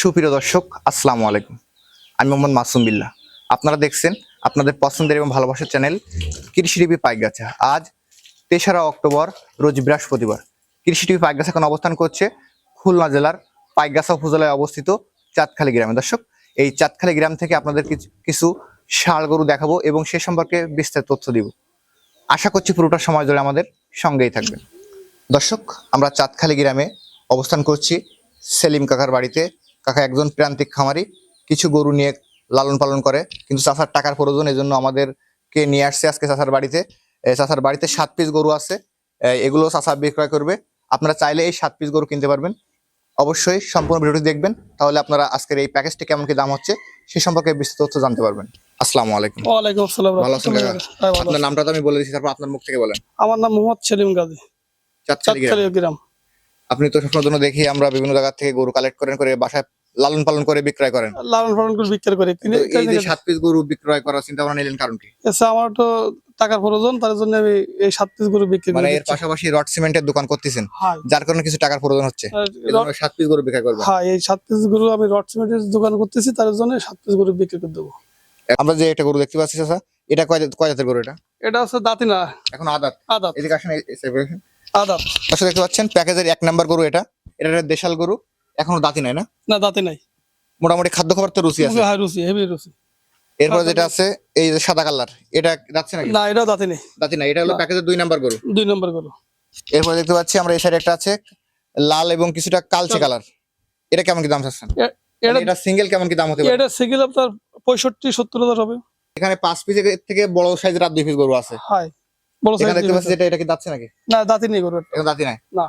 সুপ্রিয় দর্শক, আসসালামু আলাইকুম। আমি মোহাম্মদ মাসুম বিল্লাহ। আপনারা দেখছেন আপনাদের পছন্দের এবং ভালোবাসার চ্যানেল কৃষি টিভি পাইকগাছা। আজ তেসরা অক্টোবর, রোজ বৃহস্পতিবার। কৃষি টিভি পাইকগাছা এখন অবস্থান করছে খুলনা জেলার পাইকগাছা উপজেলায় অবস্থিত চাঁদখালী গ্রামে। দর্শক, এই চাঁদখালী গ্রাম থেকে আপনাদের কিছু কিছু ষাড় গরু দেখাবো এবং সে সম্পর্কে বিস্তারিত তথ্য দিব। আশা করছি পুরোটা সময় ধরে আমাদের সঙ্গেই থাকবেন। দর্শক, আমরা চাঁদখালী গ্রামে অবস্থান করছি সেলিম কাকার বাড়িতে। কাকা একজন প্রান্তিক খামারি কিছু গরু নিয়ে লালন পালন করে কিন্তু চাষার টাকার প্রয়োজন এই জন্য আমাদেরকে নিয়ে আসছে আজকে চাষার বাড়িতে। চাষার বাড়িতে সাত পিস গরু আছে। এগুলো চাষা বিক্রয় করবে। আপনারা চাইলে এই সাত পিস গরু কিনতে পারবেন। অবশ্যই সম্পূর্ণ ভিডিওটি দেখবেন তাহলে আপনারা আজকের এই প্যাকেজটি কেমন কি দাম হচ্ছে সে সম্পর্কে বিস্তারিত তথ্য জানতে পারবেন। আসসালামু আলাইকুম। ওয়ালাইকুম আসসালাম ভালো আছেন কাকা? হ্যাঁ, আপনার নামটা তো আমি বলে তারপর আপনার মুখ থেকে বলেন। আমার নাম মোহাম্মদ সেলিম গাজী। চাঁদখালী গ্রাম। আপনি তো সবসময় জন্য দেখি আমরা বিভিন্ন জায়গা থেকে গরু কালেক্ট করেন করে বাসায় লালন পালন করে বিক্রয় করেন? লালন পালন করে বিক্রি করে। তিনি এই যে সাত পিস গরু বিক্রয় করার চিন্তা ভাবনা নিলেন কারণ কি? এসে আমার তো টাকার প্রয়োজন তার জন্য আমি এই সাত পিস গরু বিক্রি মানে এর পাশাপাশি রড সিমেন্টের দোকান করতেছেন। হ্যাঁ। যার কারণে কিছু টাকার প্রয়োজন হচ্ছে। সাত পিস গরু বিক্রয় করবেন। হ্যাঁ এই সাত পিস গরু আমি রড সিমেন্টের দোকান করতেছি তার জন্য সাত পিস গরু বিক্রি করে দেবো। আমরা যে একটা গরু দেখতে পাচ্ছি চাচা এটা কয় কয় জাতের গরু এটা? এটা হচ্ছে দাঁতিনা এখন আদাত। আদাত। এদিকে আসেন আদাত। আসলে দেখতে পাচ্ছেন প্যাকেজের এক নাম্বার গরু এটা। এটা দেশাল গরু। এখনও দাঁতি নাই না? না দাঁতি নাই। মোটামুটি খাদ্য খাবার তো রুচি আছে। হ্যাঁ রুচি হেভি রুচি। এরপরে যেটা আছে এই যে সাদা কালার এটা যাচ্ছে নাকি? না এটাও দাঁতি নেই। দাঁতি নাই এটা হলো প্যাকেজের দুই নাম্বার গরু। দুই নম্বর গরু। এরপরে দেখতে পাচ্ছি আমরা এই সাইডে একটা আছে লাল এবং কিছুটা কালচে কালার। এটা কেমন কি দাম চাচ্ছেন? এটা এটা সিঙ্গেল কেমন কি দাম হতে পারে? এটা সিঙ্গেল আপনার পঁয়ষট্টি সত্তর হাজার হবে। এখানে পাঁচ পিস থেকে বড় সাইজের আর দুই পিস গরু আছে। হাই বড় size দেখতে পাচ্ছি এটা এটা কি যাচ্ছে নাকি? না দাঁতি নেই গরু এখন দাঁতি নাই? না।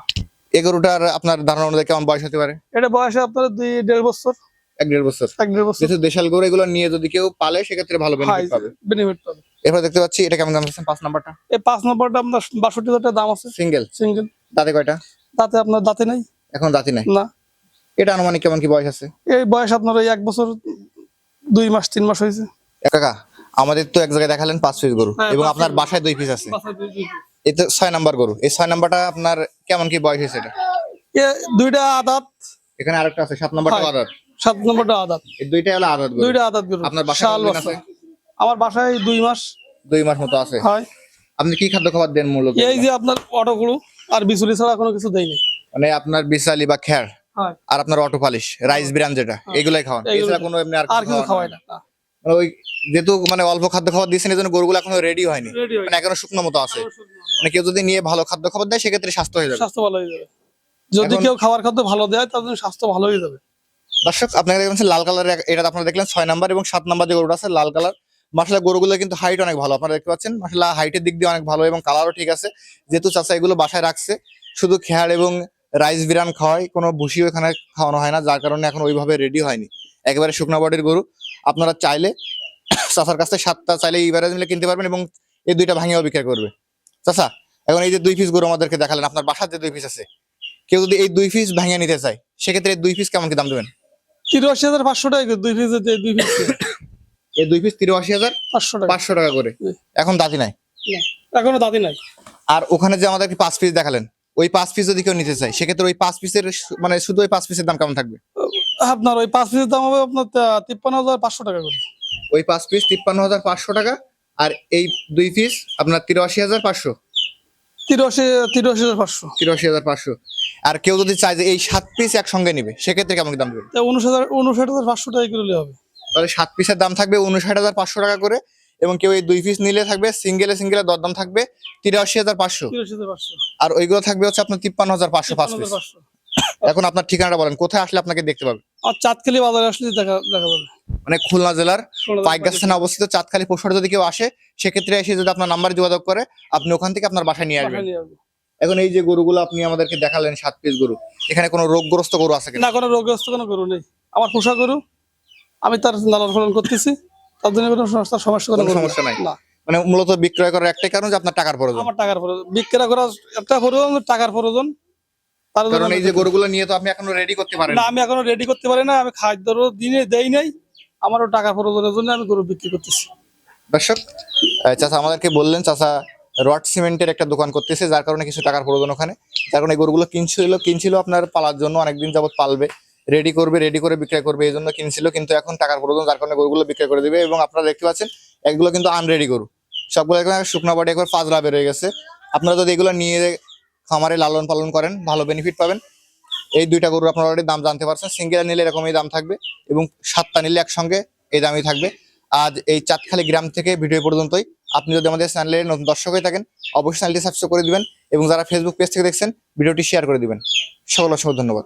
এই গরুটার আপনার ধারণা অনুযায়ী কেমন বয়স হতে পারে? এটা বয়সে আপনার দুই দেড় বছর। এক দেড় বছর। এক দেড় বছর। যেহেতু দেশাল গরু এগুলো নিয়ে যদি কেউ পালে সেক্ষেত্রে ভালো বেনিফিট পাবে। বেনিফিট পাবে। এরপর দেখতে পাচ্ছি এটা কেমন দাম চাচ্ছেন? পাঁচ নাম্বারটা। এই পাঁচ নম্বরটা আপনার বাষট্টি হাজার টাকা দাম আছে। সিঙ্গেল? সিঙ্গেল। দাঁতে কয়টা? তাতে আপনার দাঁতে নেই। এখন দাঁতি নাই? না। এটা আনুমানিক কেমন কি বয়স আছে? এই বয়স আপনার ওই এক বছর দুই মাস তিন মাস হয়েছে। কাকা আমাদের তো এক জায়গায় দেখালেন পাঁচ পিস গরু হ্যাঁ, এবং আপনার বাসায় দুই পিস আছে। এই তো ছয় নাম্বার গরু। এই ছয় নাম্বারটা আপনার কেমন কি বয়স হয়েছে এটা? দুইটা আদাত। এখানে আরেকটা আছে সাত নাম্বারটা আদাত। সাত নম্বরটা আদাত। এই দুইটাই হলো আদাত গরু। দুইটা আদাত গরু। আপনার বাসায় আছে? আমার বাসায় দুই মাস। দুই মাস মতো আছে। হয়। আপনি কি খাদ্য খাবার দেন মূলত? এই যে আপনার অটো গুলো আর বিচুলি ছাড়া কোনো কিছু দেয়নি মানে আপনার বিশালি বা খ্যার আর আপনার অটো পালিশ রাইস বিরান যেটা এগুলাই খাওয়ান। এছাড়া কোনো এমনি আর কিছু খাওয়াই না। না। মানে ওই যেহেতু মানে অল্প খাদ্য খাবার দিয়েছেন এই জন্য গরুগুলো এখনও রেডি হয়নি। মানে এখনও শুকনো মতো আছে। মানে কেউ যদি নিয়ে ভালো খাদ্য খাবার দেয় সেক্ষেত্রে স্বাস্থ্য হয়ে যাবে। স্বাস্থ্য ভালো হয়ে যাবে। যদি কেউ খাবার খাদ্য ভালো দেয় জন্য স্বাস্থ্য ভালো হয়ে যাবে। দর্শক আপনারা দেখবেন লাল কালার এটা আপনারা দেখলেন ছয় নাম্বার এবং সাত নাম্বার যে গরুটা আছে লাল কালার। মাসালা গরুগুলো কিন্তু হাইট অনেক ভালো। আপনারা দেখতে পাচ্ছেন মাসালা হাইটের দিক দিয়ে অনেক ভালো এবং কালারও ঠিক আছে। যেহেতু চাচা এগুলো বাসায় রাখছে শুধু খেয়ার এবং রাইস বিরান খাওয়াই কোনো ভুসিও এখানে খাওয়ানো হয় না যার কারণে এখন ওইভাবে রেডি হয়নি। একেবারে শুকনো বডির গরু। আপনারা চাইলে চাচার কাছ থেকে সাতটা চাইলে এইবারে মিলে কিনতে পারবেন এবং এই দুইটা ভাঙিয়েও বিক্রি করবে। চাচা এখন এই যে দুই পিস গরু আমাদেরকে দেখালেন আপনার বাসার যে দুই পিস আছে কেউ যদি এই দুই পিস ভাঙিয়ে নিতে চায় সেক্ষেত্রে এই দুই পিস কেমন কি দাম দেবেন? তিরাশি হাজার পাঁচশো টাকা দুই পিস দুই পিস এই দুই পিস তিরাশি হাজার পাঁচশো টাকা পাঁচশো টাকা। করে। এখন দাঁতি নাই? এখনও দাঁতি নাই। আর ওখানে যে আমাদেরকে পাঁচ পিস দেখালেন ওই পাঁচ পিস যদি কেউ নিতে চায় সেক্ষেত্রে ওই পাঁচ পিসের মানে শুধু ওই পাঁচ পিসের দাম কেমন থাকবে? আপনার ওই পাঁচ পিসের দাম হবে আপনার তিপ্পান্ন হাজার পাঁচশো টাকা করে। ওই পাঁচ পিস তিপ্পান্ন হাজার পাঁচশো টাকা আর এই দুই পিস আপনার তিরাশি হাজার পাঁচশো। তিরাশি তিরাশি হাজার পাঁচশো। তিরাশি হাজার পাঁচশো। আর কেউ যদি চায় যে এই সাত পিস একসঙ্গে নিবে সেক্ষেত্রে কেমন দাম দেবে উনিশ হাজার উনষাট হাজার পাঁচশো টাকা করে হবে। তাহলে সাত পিসের দাম থাকবে উনষাট হাজার পাঁচশো টাকা করে এবং কেউ এই দুই পিস নিলে থাকবে সিঙ্গেলে সিঙ্গেলে দরদাম থাকবে তিরাশি হাজার পাঁচশো। আর ওইগুলো থাকবে হচ্ছে আপনার তিপ্পান্ন হাজার পাঁচশো পাঁচ পিস। এখন আপনার ঠিকানাটা বলেন কোথায় আসলে আপনাকে দেখতে পাবে? আর চাঁদখালি বাজারে আসলে দেখা দেখা যাবে। মানে খুলনা জেলার পাইকগাছ থানা অবস্থিত চাঁদখালী পশুহাটে যদি কেউ আসে সেক্ষেত্রে এসে যদি আপনার নাম্বার যোগাযোগ করে আপনি ওখান থেকে আপনার বাসায় নিয়ে আসবেন। এখন এই যে গরুগুলো আপনি আমাদেরকে দেখালেন সাত পিস গরু এখানে কোনো রোগগ্রস্ত গরু আছে না কোনো রোগগ্রস্ত কোনো গরু নেই। আমার পোষা গরু আমি তার লালন পালন করতেছি। তার জন্য কোনো সমস্যা সমস্যা কোনো সমস্যা নাই। না। মানে মূলত বিক্রয় করার একটাই কারণ যে আপনার টাকার প্রয়োজন? আমার টাকার প্রয়োজন। বিক্রি করার একটা প্রয়োজন টাকার প্রয়োজন। কারণ এই যে গরুগুলো নিয়ে তো আপনি এখনও রেডি করতে পারেন না আমি এখনও রেডি করতে পারি না আমি খাদ্যরও দিনে দেই নাই আমারও টাকা প্রয়োজনের জন্য আমি গরু বিক্রি করতেছি। দর্শক চাচা আমাদেরকে বললেন চাচা রড সিমেন্টের একটা দোকান করতেছে যার কারণে কিছু টাকার প্রয়োজন ওখানে। যার কারণে গরুগুলো কিনছিল কিনছিল আপনার পালার জন্য অনেকদিন যাবত পালবে। রেডি করবে রেডি করে বিক্রয় করবে এই জন্য কিনছিল কিন্তু এখন টাকার প্রয়োজন যার কারণে গরুগুলো বিক্রয় করে দিবে। এবং আপনারা দেখতে পাচ্ছেন এগুলো কিন্তু আনরেডি গরু। সবগুলো একদম শুকনো বাড়ি একবার পাঁচলা বেরোয় গেছে। আপনারা যদি এগুলো নিয়ে খামারে লালন পালন করেন, ভালো বেনিফিট পাবেন। এই দুইটা গরুর আপনারা অলরেডি দাম জানতে পারছেন। সিঙ্গেলা নিলে এরকমই দাম থাকবে এবং সাতটা নিলে একসঙ্গে এই দামই থাকবে। আজ এই চাঁদখালি গ্রাম থেকে ভিডিও পর্যন্তই। আপনি যদি আমাদের চ্যানেলে নতুন দর্শক হয়ে থাকেন, অবশ্যই চ্যানেলটি সাবস্ক্রাইব করে দিবেন এবং যারা ফেসবুক পেজ থেকে দেখছেন ভিডিওটি শেয়ার করে দিবেন। সকল অসংখ্য ধন্যবাদ।